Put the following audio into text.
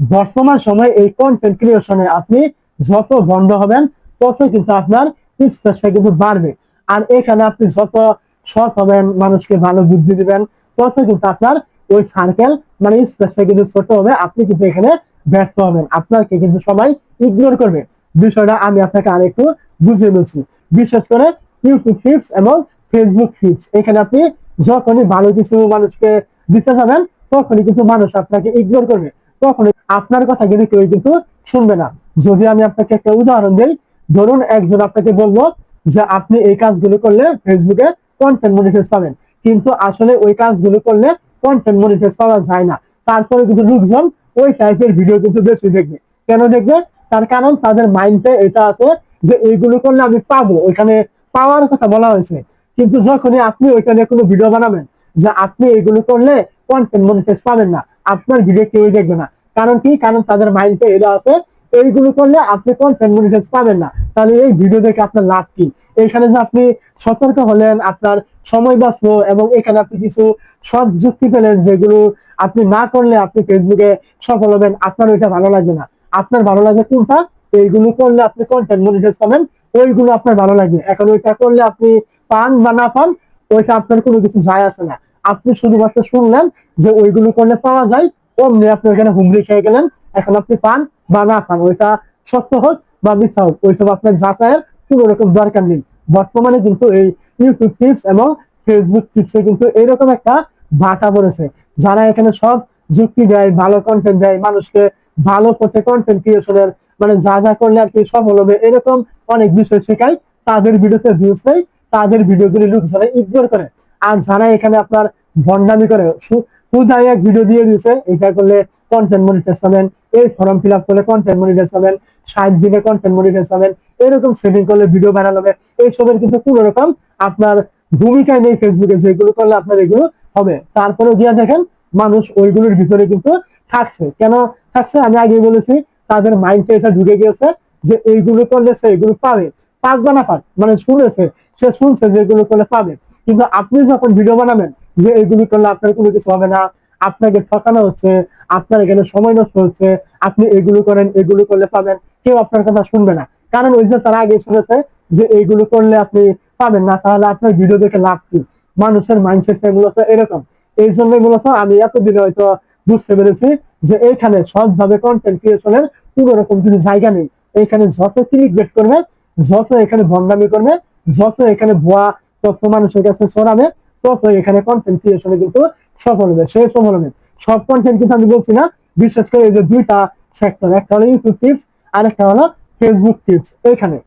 বর্তমান সময়ে এই কন্টেন্ট ক্রিয়েশনে আপনি যত বন্ধ হবেন, তত কিন্তু আপনার স্পেসটা কিন্তু বাড়বে। আর এখানে আপনি যত সৎ হবেন, মানুষকে ভালো বুদ্ধি দিবেন, তত কিন্তু আপনার ওই সার্কেল মানে স্পেসটা কিন্তু ছোট হবে, আপনি কিন্তু এখানে ব্যর্থ হবেন। আপনাকে কিন্তু সবাই ইগনোর করবে। বিষয়টা আমি আপনাকে আরেকটু বুঝিয়ে বলছি। বিশেষ করে ইউটিউব ফিপস এবং ফেসবুক ফিপস এখানে আপনি যখনই ভালো কিছু মানুষকে দিতে যাবেন, তখনই কিন্তু মানুষ আপনাকে ইগনোর করবে। তখনই আপনার কথা কিন্তু কেউ কিন্তু শুনবে না। যদি আমি আপনাকে একটা উদাহরণ দিই, ধরুন একজন আপনাকে বলল যে, আপনি এই কাজগুলো করলে ফেসবুকে কন্টেন্ট মনিটাইজ পাবেন। কিন্তু আসলে ওই কাজগুলো করলে কন্টেন্ট মনিটাইজ পাওয়া যায় না। তারপরে কিন্তু লোকজন ওই টাইপের ভিডিও কিন্তু বেশি দেখবে। কেন দেখবে? তার কারণ তাদের মাইন্ডে এটা আছে যে, এইগুলো করলে আমি পাবো। ওইখানে পাওয়ার কথা বলা হয়েছে। কিন্তু যখনই আপনি ওইখানে কোনো ভিডিও বানাবেন যে, আপনি এগুলো করলে কন্টেন্ট মনিটাইজ পাবেন না, আপনার ভিডিও কেউই দেখবে না। কারণ কি? কারণ তাদের মাইন্ডে এটা আছে। এইগুলো করলে আপনি কন্টেন্ট মনিটাইজ পাবেন না? তাহলে এই ভিডিও দেখে আপনার লাভ কি? এখানে যে আপনি সতর্ক হলেন, আপনার সময় বাঁচলো এবং এখানে আপনি কিছু সব যুক্তি পেলেন যেগুলো আপনি না করলে আপনি ফেসবুকে সফল হবেন, আপনার ওইটা ভালো লাগবে না। আপনার ভালো লাগবে কোনটা? এইগুলো করলে আপনি কন্টেন্ট মনিটাইজ পাবেন? ওইগুলো আপনার ভালো লাগবে। এখন ওইটা করলে আপনি পান বা না পান, ওইটা আপনার কোনো কিছু যায় আসে না। আপনি শুধুমাত্র শুনলেন যে ওইগুলো করলে পাওয়া যায় অমনি আপনি ওইখানে হুমড়ি খেয়ে গেলেন, এখন আপনি পান বা না পান, ওইটা সত্য হোক বা মিথ্যা হোক, ওইসব আপনার যাচাইয়ের কোনো রকম দরকার নেই। বর্তমানে কিন্তু এই ইউটিউব টিপস এবং ফেসবুক টিপসে কিন্তু এরকম একটা ভাটা পড়েছে। যারা এখানে সব যুক্তি দেয়, ভালো কন্টেন্ট দেয়, মানুষকে ভালো পথে কন্টেন্ট ক্রিয়েশনের মানে যা যা করলে আর কি সফল হবে এরকম অনেক বিষয় শেখায়, তাদের ভিডিওতে ভিউজ নেই তাদের ভিডিওগুলি লোকজনে ইগনোর করে। আর যারা এখানে আপনার ভন্ডামি করে হুদাই এক ভিডিও দিয়ে এটা করলে কন্টেন্ট মনিটাইজ পাবেন, এই ফর্ম ফিল আপ করলে কন্টেন্ট মনিটাইজ পাবেন কন্টেন্ট মনিটাইজ পাবেন, এরকম করলে ভিডিও বানানো হবে। এইসবের কিন্তু কোনো রকম আপনার ভূমিকায় নেই ফেসবুকে যেগুলো করলে আপনার এগুলো হবে। তারপরে গিয়ে দেখেন, মানুষ ওইগুলোর ভিতরে কিন্তু থাকছে। কেন থাকছে? আমি আগে বলেছি, তাদের মাইন্ডে এটা ঢুকে গিয়েছে যে এইগুলো করলে সে এগুলো পাবে। পাক বা না পাক মানে শুনেছে, সে শুনছে যে এগুলো করলে পাবে। কিন্তু আপনি যখন ভিডিও বানাবেন যে এগুলো করলে আপনার কোনো কিছু হবে না, আপনাকে ঠকানো হচ্ছে, আপনার এখানে সময় নষ্ট হচ্ছে, আপনি এগুলো করেন, এগুলো করলে পাবেন, কেউ আপনার কথা শুনবে না। কারণ ওই যে তারা আগে শুনেছে যে এইগুলো করলে আপনি পাবেন না, তাহলে আপনার ভিডিও দেখে লাভ কি? মানুষের মাইন্ডসেটটা মূলত এরকম। এই জন্য মূলত আমি এতদিনে হয়তো বুঝতে পেরেছি যে এইখানে সৎভাবে কন্টেন্ট ক্রিয়েশনের কোনো রকম কিছু জায়গা নেই। এখানে যত ক্লিক বেট করবে, যত এখানে ভণ্ডামি করবে, যত এখানে ভুয়া তথ্য মানুষের কাছে ছড়াবে তত এখানে কন্টেন্ট ক্রিয়েশনে কিন্তু সফল হবে। সে সফল হবে। সব কন্টেন্ট কিন্তু আমি বলছি না, বিশেষ করে এই যে দুইটা সেক্টর একটা হলো ইউটিউব টিপস আর একটা হলো ফেসবুক টিপস এখানে